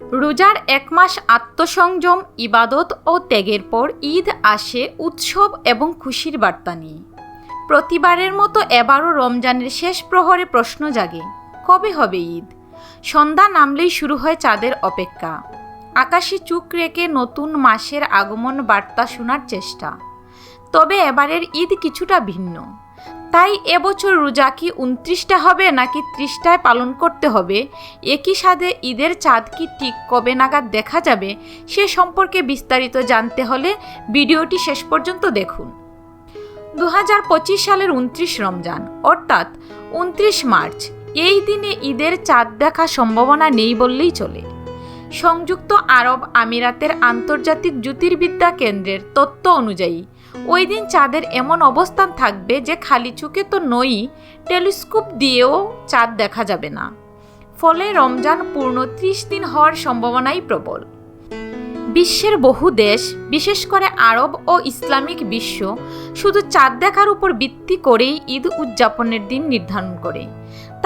রোজার এক মাস আত্মসংযম, ইবাদত ও ত্যাগের পর ঈদ আসে উৎসব এবং খুশির বার্তা নিয়ে। প্রতিবারের মতো এবারও রমজানের শেষ প্রহরে প্রশ্ন জাগে, কবে হবে ঈদ? সন্ধ্যা নামলেই শুরু হয় চাঁদের অপেক্ষা। আকাশে চুক রেখে নতুন মাসের আগমন বার্তা শোনার চেষ্টা। তবে এবারের ঈদ কিছুটা ভিন্ন। তাই এবছর রোজা কি উনত্রিশটা হবে নাকি ত্রিশটায় পালন করতে হবে? একই সাথে ঈদের চাঁদ কি ঠিক কবে নাগাদ দেখা যাবে? সে সম্পর্কে বিস্তারিত জানতে হলে ভিডিওটি শেষ পর্যন্ত দেখুন। দু হাজার পঁচিশ সালের উনত্রিশ রমজান, অর্থাৎ উনত্রিশ মার্চ। এই দিনে ঈদের চাঁদ দেখা সম্ভাবনা নেই বললেই চলে। সংযুক্ত আরব আমিরাতের আন্তর্জাতিক জ্যোতির্বিদ্যা কেন্দ্রের তথ্য অনুযায়ী ওই দিন চাঁদের এমন অবস্থান থাকবে যে খালি চোখে তো নই, টেলিস্কোপ দিয়েও চাঁদ দেখা যাবে না। ফলে রমজান পূর্ণ ত্রিশ দিন হওয়ার সম্ভাবনাই প্রবল। বিশ্বের বহু দেশ, বিশেষ করে আরব ও ইসলামিক বিশ্ব, শুধু চাঁদ দেখার উপর ভিত্তি করেই ঈদ উদযাপনের দিন নির্ধারণ করে।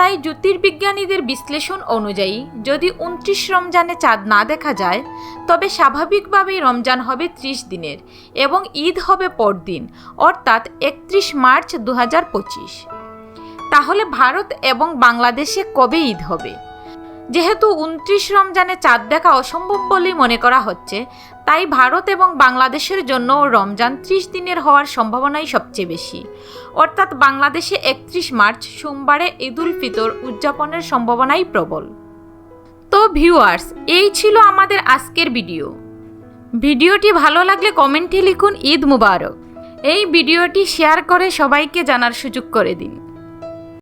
তাই জ্যোতির্বিজ্ঞানীদের বিশ্লেষণ অনুযায়ী যদি উনত্রিশ রমজানে চাঁদ না দেখা যায়, তবে স্বাভাবিকভাবেই রমজান হবে ত্রিশ দিনের এবং ঈদ হবে পরদিন, অর্থাৎ একত্রিশ মার্চ দু হাজার পঁচিশ। তাহলে ভারত এবং বাংলাদেশে কবে ঈদ হবে? যেহেতু উনত্রিশ রমজানে চাঁদ দেখা অসম্ভব বলেই মনে করা হচ্ছে, তাই ভারত এবং বাংলাদেশের জন্য রমজান ত্রিশ দিনের হওয়ার সম্ভাবনাই সবচেয়ে বেশি। অর্থাৎ বাংলাদেশে একত্রিশ মার্চ সোমবারে ঈদুল ফিতর উদযাপনের সম্ভাবনাই প্রবল। তো ভিউয়ার্স, এই ছিল আমাদের আজকের ভিডিও। ভিডিওটি ভালো লাগলে কমেন্টে লিখুন ঈদ মুবারক। এই ভিডিওটি শেয়ার করে সবাইকে জানার সুযোগ করে দিন।